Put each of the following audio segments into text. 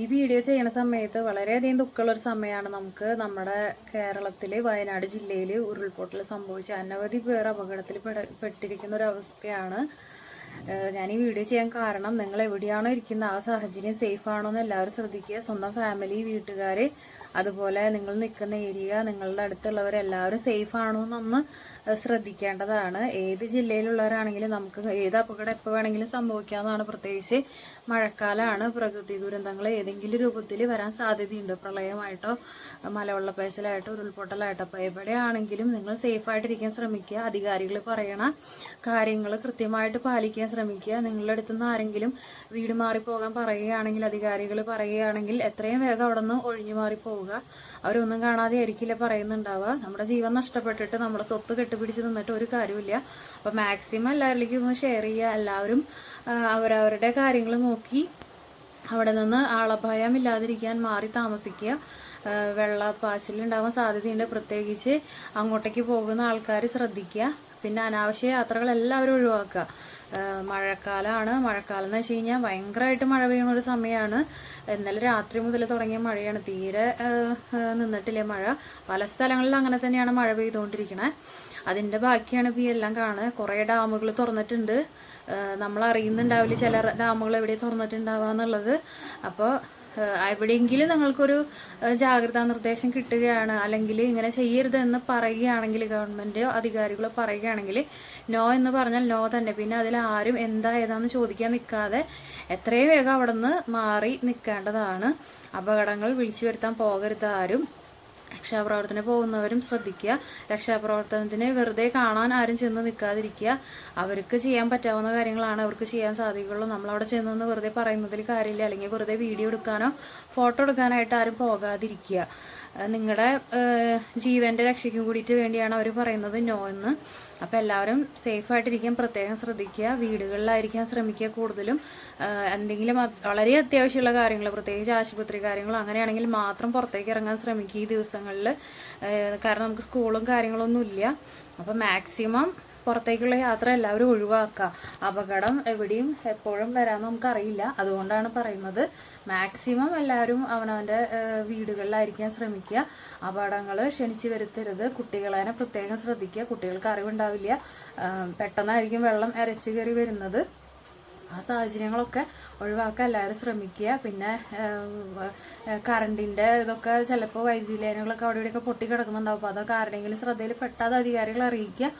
ഈ വീഡിയോ ചെയ്യുന്ന സമയത്ത് വളരെയധികം ദുഃഖമുള്ള ഒരു സമയമാണ് നമുക്ക് നമ്മുടെ കേരളത്തിൽ വയനാട് ജില്ലയിൽ ഉരുൾപൊട്ടൽ സംഭവിച്ച അനവധി പേർ അപകടത്തിൽ പെട്ടിരിക്കുന്ന ഒരു അവസ്ഥയാണ്. ഞാൻ ഈ വീഡിയോ ചെയ്യാൻ കാരണം നിങ്ങൾ എവിടെയാണോ ഇരിക്കുന്ന ആ സാഹചര്യം സേഫ് ആണോ എന്ന് എല്ലാവരും ശ്രദ്ധിക്കുക. സ്വന്തം ഫാമിലി വീട്ടുകാർ അതുപോലെ നിങ്ങൾ നിൽക്കുന്ന ഏരിയ നിങ്ങളുടെ അടുത്തുള്ളവർ എല്ലാവരും സേഫ് ആണോ എന്നൊന്ന് ശ്രദ്ധിക്കേണ്ടതാണ്. ഏത് ജില്ലയിലുള്ളവരാണെങ്കിലും നമുക്ക് ഏത് അപകടം എപ്പോൾ വേണമെങ്കിലും സംഭവിക്കാവുന്നതാണ്. പ്രത്യേകിച്ച് മഴക്കാലമാണ് പ്രകൃതി ദുരന്തങ്ങൾ ഏതെങ്കിലും രൂപത്തിൽ വരാൻ സാധ്യതയുണ്ട്. പ്രളയമായിട്ടോ മലവെള്ളപ്പായസലായിട്ടോ ഉരുൾപൊട്ടലായിട്ടോ അപ്പോൾ എവിടെയാണെങ്കിലും നിങ്ങൾ സേഫായിട്ടിരിക്കാൻ ശ്രമിക്കുക. അധികാരികൾ പറയണ കാര്യങ്ങൾ കൃത്യമായിട്ട് പാലിക്കാൻ ശ്രമിക്കുക. നിങ്ങളുടെ അടുത്തുനിന്ന് ആരെങ്കിലും വീട് മാറിപ്പോകാൻ പറയുകയാണെങ്കിൽ അധികാരികൾ പറയുകയാണെങ്കിൽ എത്രയും വേഗം അവിടെ നിന്ന് ഒഴിഞ്ഞു മാറി പോവുക അവരൊന്നും കാണാതെ ആയിരിക്കില്ല പറയുന്നുണ്ടാവുക. നമ്മുടെ ജീവൻ നഷ്ടപ്പെട്ടിട്ട് നമ്മുടെ സ്വത്ത് കെട്ടുപിടിച്ച് നിന്നിട്ട് ഒരു കാര്യമില്ല അപ്പോൾ മാക്സിമം എല്ലാവരിലേക്കും ഒന്ന് ഷെയർ ചെയ്യുക. എല്ലാവരും അവരവരുടെ കാര്യങ്ങൾ നോക്കി അവിടെ നിന്ന് ആളഭയം ഇല്ലാതിരിക്കാൻ മാറി താമസിക്കുക. വെള്ളപ്പാശലുണ്ടാവാൻ സാധ്യതയുണ്ട്. പ്രത്യേകിച്ച് അങ്ങോട്ടേക്ക് പോകുന്ന ആൾക്കാർ ശ്രദ്ധിക്കുക. പിന്നെ അനാവശ്യ യാത്രകൾ എല്ലാവരും ഒഴിവാക്കുക. മഴക്കാലമാണ് മഴക്കാലം എന്ന് വെച്ച് കഴിഞ്ഞാൽ ഭയങ്കരമായിട്ട് മഴ പെയ്യുന്ന ഒരു സമയമാണ് ഇന്നലെ രാത്രി മുതൽ തുടങ്ങിയ മഴയാണ്. തീരെ നിന്നിട്ടില്ല മഴ. പല സ്ഥലങ്ങളിലും അങ്ങനെ തന്നെയാണ് മഴ പെയ്തുകൊണ്ടിരിക്കണേ. അതിന്റെ ബാക്കിയാണ് ഇപ്പോൾ എല്ലാം കാണുക. കുറേ ഡാമുകൾ തുറന്നിട്ടുണ്ട്. നമ്മൾ അറിയുന്നുണ്ടാവില്ല ചില ഡാമുകൾ എവിടെ തുറന്നിട്ടുണ്ടാവുക എന്നുള്ളത്. അപ്പോൾ എവിടെയെങ്കിലും നിങ്ങൾക്കൊരു ജാഗ്രതാ നിർദ്ദേശം കിട്ടുകയാണ്. അല്ലെങ്കിൽ ഇങ്ങനെ ചെയ്യരുതെന്ന് പറയുകയാണെങ്കിൽ ഗവൺമെന്റ് അധികാരികളോ പറയുകയാണെങ്കിൽ നോ എന്ന് പറഞ്ഞാൽ നോ തന്നെ. പിന്നെ അതിൽ ആരും എന്താ ഏതാന്ന് ചോദിക്കാൻ നിൽക്കാതെ എത്രയും വേഗം അവിടെ നിന്ന് മാറി നിൽക്കേണ്ടതാണ്. അപകടങ്ങൾ വിളിച്ചു വരുത്താൻ പോകരുത് ആരും. രക്ഷാപ്രവർത്തനം പോകുന്നവരും ശ്രദ്ധിക്കുക. രക്ഷാപ്രവർത്തനത്തിന് വെറുതെ കാണാൻ ആരും ചെന്ന് നിൽക്കാതിരിക്കുക. അവർക്ക് ചെയ്യാൻ പറ്റാവുന്ന കാര്യങ്ങളാണ് അവർക്ക് ചെയ്യാൻ സാധിക്കുള്ളൂ നമ്മളവിടെ ചെന്നെന്ന് വെറുതെ പറയുന്നതിൽ കാര്യമില്ല. അല്ലെങ്കിൽ വെറുതെ വീഡിയോ എടുക്കാനോ ഫോട്ടോ എടുക്കാനായിട്ട് ആരും പോകാതിരിക്കുക. നിങ്ങളുടെ ജീവന്റെ രക്ഷയ്ക്കും കൂടിയിട്ട് വേണ്ടിയാണ് അവർ പറയുന്നത് നോ എന്ന്. അപ്പോൾ എല്ലാവരും സേഫായിട്ടിരിക്കാൻ പ്രത്യേകം ശ്രദ്ധിക്കുക. വീടുകളിലായിരിക്കാൻ ശ്രമിക്കുക കൂടുതലും. എന്തെങ്കിലും വളരെ അത്യാവശ്യമുള്ള കാര്യങ്ങൾ പ്രത്യേകിച്ച് ആശുപത്രി കാര്യങ്ങൾ അങ്ങനെയാണെങ്കിൽ മാത്രം പുറത്തേക്ക് ഇറങ്ങാൻ ശ്രമിക്കുക ഈ ദിവസങ്ങളിൽ കാരണം നമുക്ക് സ്കൂളും കാര്യങ്ങളൊന്നും ഇല്ല അപ്പോൾ മാക്സിമം പുറത്തേക്കുള്ള യാത്ര എല്ലാവരും ഒഴിവാക്കുക. അപകടം എവിടെയും എപ്പോഴും വരാമെന്ന് നമുക്കറിയില്ല. അതുകൊണ്ടാണ് പറയുന്നത്. മാക്സിമം എല്ലാവരും അവനവന്റെ വീടുകളിലായിരിക്കാൻ ശ്രമിക്കുക. അപകടങ്ങൾ ക്ഷണിച്ചു വരുത്തരുത്. കുട്ടികളെ പ്രത്യേകം ശ്രദ്ധിക്കുക. കുട്ടികൾക്ക് അറിവുണ്ടാവില്ല. പെട്ടെന്നായിരിക്കും വെള്ളം ഇരച്ചു കയറി വരുന്നത്. ആ സാഹചര്യങ്ങളൊക്കെ ഒഴിവാക്കാൻ എല്ലാവരും ശ്രമിക്കുക. പിന്നെ കറണ്ടിന്റെ ഇതൊക്കെ ചിലപ്പോൾ വൈദ്യുതി ലൈനുകളൊക്കെ അവിടെ ഇവിടെയൊക്കെ പൊട്ടി കിടക്കുന്നുണ്ടാവും അപ്പോൾ അതൊക്കെ ആരുടെയെങ്കിലും ശ്രദ്ധയിൽ പെട്ടാതെ അധികാരികളെ അറിയിക്കുക.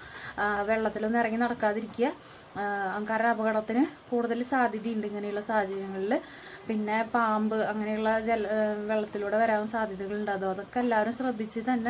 വെള്ളത്തിലൊന്നും ഇറങ്ങി നടക്കാതിരിക്കുക. കാരണം അപകടത്തിന് കൂടുതൽ സാധ്യതയുണ്ട് ഇങ്ങനെയുള്ള സാഹചര്യങ്ങളിൽ. പിന്നെ പാമ്പ് അങ്ങനെയുള്ള ജല വെള്ളത്തിലൂടെ വരാൻ സാധ്യതകളുണ്ട്. അതോ അതൊക്കെ എല്ലാവരും ശ്രദ്ധിച്ച് തന്നെ